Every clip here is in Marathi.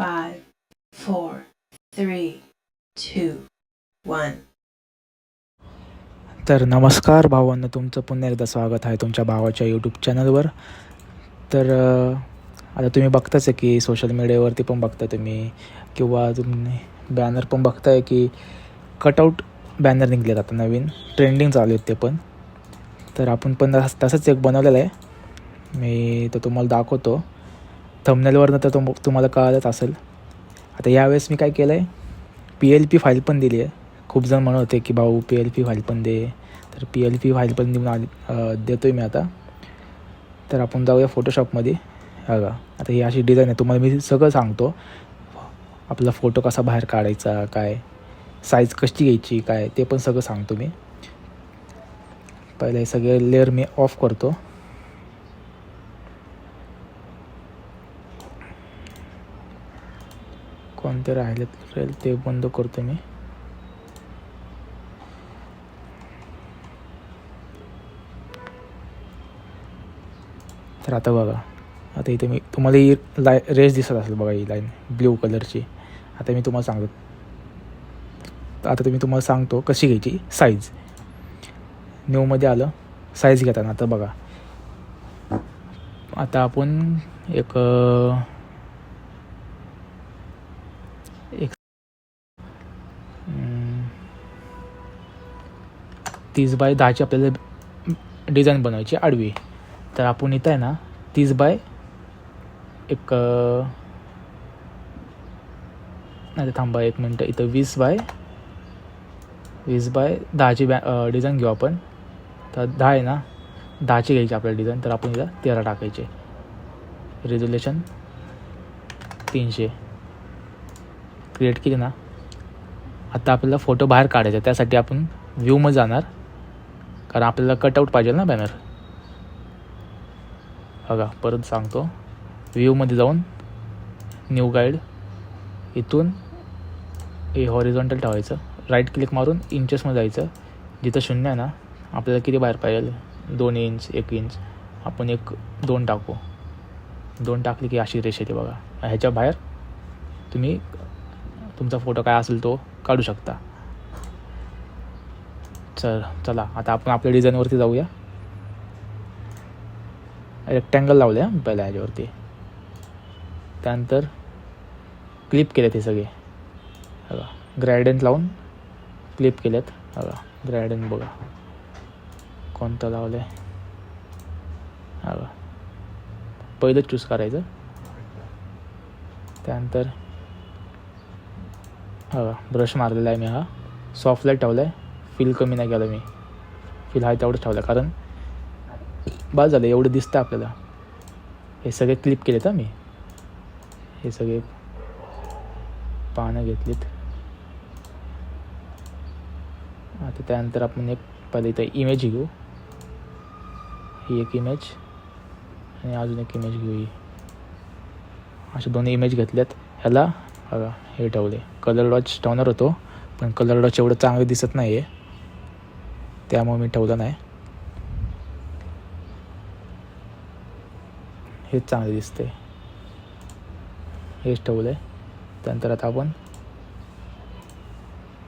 five, four, three, two, one. तर नमस्कार भावांना तुमचं पुन्हा एकदा स्वागत आहे तुमच्या भावाच्या यूट्यूब चॅनलवर तर आता तुम्ही बघताच आहे की सोशल मीडियावरती पण बघता तुम्ही किंवा तुम्ही बॅनर पण बघताय की कटआउट बॅनर निघलेत आता नवीन ट्रेंडिंग चालू आहेत ते पण. तर आपण पण तस- तसंच एक बनवलेलं आहे. मी तो तुम्हाला दाखवतो. थंबनेलवरनं तर तुम तुम्हाला कळालंच असेल. आता यावेळेस मी काय केलं आहे पी एल पी फाईल पण दिली आहे खूप जण म्हणत होते की भाऊ पी एल पी फाईल पण दे. तर पी एल पी फाईल पण देऊन आली देतो आहे मी आता. तर आपण जाऊया फोटोशॉपमध्ये बघा आता ही अशी डिझाईन आहे. तुम्हाला मी सगळं सांगतो. आपला फोटो कसा बाहेर काढायचा काय साईज कशी घ्यायची काय ते पण सगळं सांगतो मी. पहिले हे सगळे लेअर मी ऑफ करतो. कोणते राहिलेत राहील ते बंद करतो मी. तर आता बघा आता इथे मी तुम्हाला ही लाय रेस दिसत असेल बघा ही लाईन ब्ल्यू कलरची आता मी तुम्हाला सांगतो आता तुम्ही तुम्हाला सांगतो कशी घ्यायची साईज न्यूमध्ये आलं साईज घेताना आता बघा. आता आपण एक एक तीस बाय दहाची आपल्याला डिझाईन बनवायची आडवी. तर आपण इथं आहे ना तीस बाय एक नाही थांबा एक मिनटं. इथं वीस बाय वीस बाय दहाची बॅ डिझाईन घेऊ आपण. तर दहा आहे ना दहाची घ्यायची आपल्याला डिझाईन. तर आपण इथं तेरा टाकायचे. रेझोल्युशन तीनशे. क्रिएट केली ना आता आपल्याला फोटो बाहेर काढायचा त्यासाठी आपण व्ह्यूमध्ये जाणार. कारण आपल्याला कटआउट पाहिजे ना बॅनर बघा परत सांगतो. व्ह्यूमध्ये जाऊन न्यू गाईड इथून हे हॉरिझॉन्टल ठेवायचं. राईट क्लिक मारून इंचेसमध्ये जायचं. जिथं शून्य आहे ना आपल्याला किती बाहेर पाहिजे? दोन इंच एक इंच आपण एक दोन टाकू. दोन टाकली की अशी रेष येते बघा. ह्याच्या बाहेर तुम्ही तुमचा फोटो काय असेल तो काढू शकता. चल चला. आता आपण आपल्या डिझाईनवरती जाऊया. रेक्टँगल लावले हां पहिल्या ह्याच्यावरती. त्यानंतर क्लिप केलेत हे सगळे. बघा ग्रॅडेंट लावून क्लिप केलेत. बघा ग्रॅडेंट बघा. कोणतं लावलं आहे बघा. पहिलं चूज करायचं. त्यानंतर बघा ब्रश मारलेला आहे मी हा. सॉफ्ट लाइट ठेवला आहे फील कमी नाही केलं मी. फील आहे तेवढंच ठेवलं. कारण बस झालं एवढं दिसतं आपल्याला. हे सगळे क्लिप केलेत हा मी. हे सगळे पानं घेतलीत. आता त्यानंतर आपण एक पहिले इथं इमेज घेऊ. ही एक इमेज आणि अजून एक इमेज घेऊ ही. असे दोन इमेज घेतल्यात. ह्याला बघा हे ठेवले. कलर डॉच ठेवणार होतो पण कलर डॉच एवढं चांगलं दिसत नाही आहे त्यामुळे मी ठेवलं नाही. हेच चांगले दिसते हेच ठेवलं आहे त्यानंतर आता आपण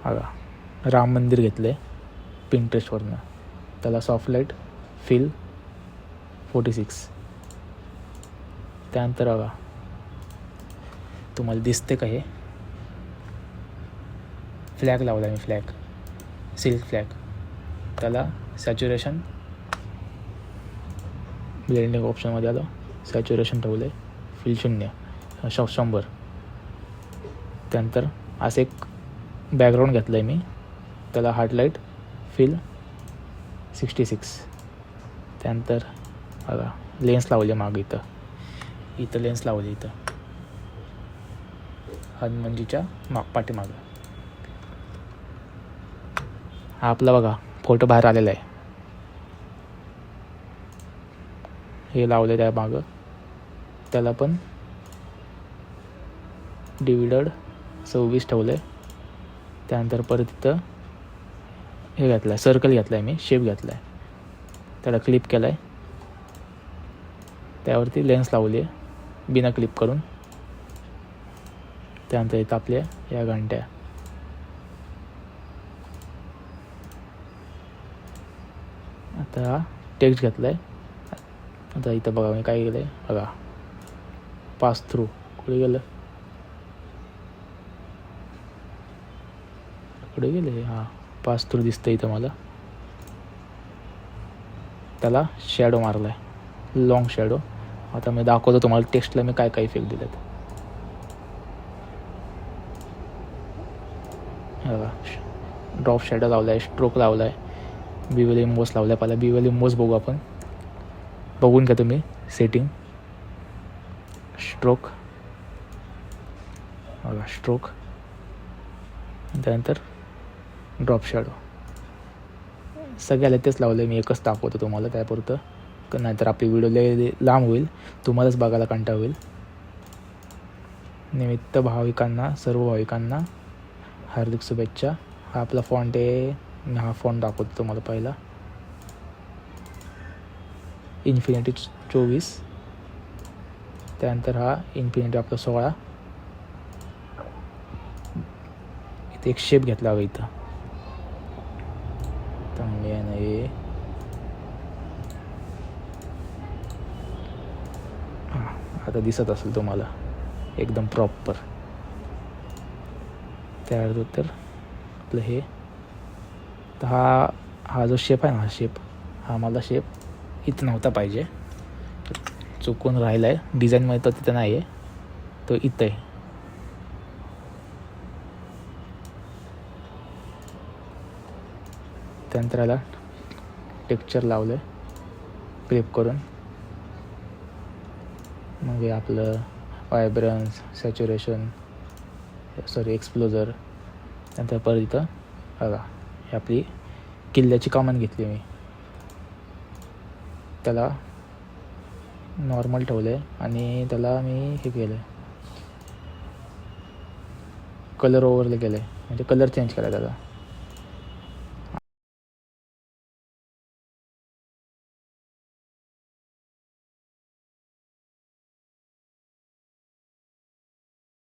बघा राम मंदिर घेतलं आहे पिंटरेस्टवरनं त्याला soft light fill forty six त्यानंतर बघा तुम्हाला दिसते का हे? फ्लॅग लावला मी फ्लॅग सिल्क फ्लॅग त्याला सॅच्युरेशन ब्लेंडिंग ऑप्शनमध्ये आलं. सॅच्युरेशन ठेवलं. आहे फिल शून्य. श शंभर. त्यानंतर असं एक बॅकग्राऊंड घेतलं आहे मी. त्याला हार्टलाईट फिल सिक्स्टी सिक्स त्यानंतर बघा लेन्स लावले मागं इथं. इथं लेन्स लावली इथं. हनुमानजीच्या माग पाठीमागं. हा आपला बघा. फोटो बाहेर आलेला आहे. हे लावलं त्या मागं. त्याला पण डिव्हिडड सव्वीस ठेवलं आहे त्यानंतर परत इथं हे घातलं आहे सर्कल घेतलं आहे मी शेप घेतला आहे त्याला क्लिप केला आहे त्यावरती लेन्स लावली आहे बिना क्लिप करून. त्यानंतर इथं आपल्या या घंट्या आता हा टेक्स्ट घेतला आहे आता इथं बघा मी काय केलं आहे बघा. पास थ्रू कुठे गेलं? कुठे गेले हां पास थ्रू दिसतं इथं मला. त्याला शॅडो मारला आहे लॉंग शॅडो आता मी दाखवतो तुम्हाला टेक्स्टला मी काय काय इफेक्ट दिलेत. ड्रॉप शॅडो लावला आहे स्ट्रोक लावला आहे बिवेल इमोस लावल्या आहे पहिला बिवेल इमोस बघू आपण. बघून घ्या तुम्ही सेटिंग स्ट्रोक बघा स्ट्रोक त्यानंतर ड्रॉप शॅडो सगळ्याला तेच लावलं मी एकच दाखवतो तुम्हाला त्यापुरतं. नाहीतर आपली व्हिडिओ लय लांब होईल. तुम्हालाच बघायला कंटाळ होईल. निमित्त भाविकांना सर्व भाविकांना हार्दिक शुभेच्छा. हा आपला फॉन्ट आहे. हा फोन दाखवतो तुम्हाला पहिला. इन्फिनिटी चोवीस. त्यानंतर हा इन्फिनिटी आपला सोळा. इथे एक शेप घेतला हवा इथं. चांगली आहे ना हे. हां आता दिसत असेल तुम्हाला. एकदम प्रॉपर तयार तर आपलं हे. तर हा हा जो शेप आहे ना हा शेप हा मला शेप इथं नव्हता पाहिजे. चुकून राहिला आहे डिझाईनमध्ये तर तिथं नाही आहे तो इथं आहे. त्यानंतर याला टेक्चर लावलं आहे क्लिप करून. मग आपलं वायब्रन्स सॅच्युरेशन सॉरी एक्सप्लोजर त्यानंतर परत इथं बघा. ही आपली. किल्ल्याची कमान घेतली मी. त्याला नॉर्मल ठेवलं आहे आणि त्याला मी हे केलं आहे कलर ओव्हरले केलं आहे म्हणजे कलर चेंज केला त्याला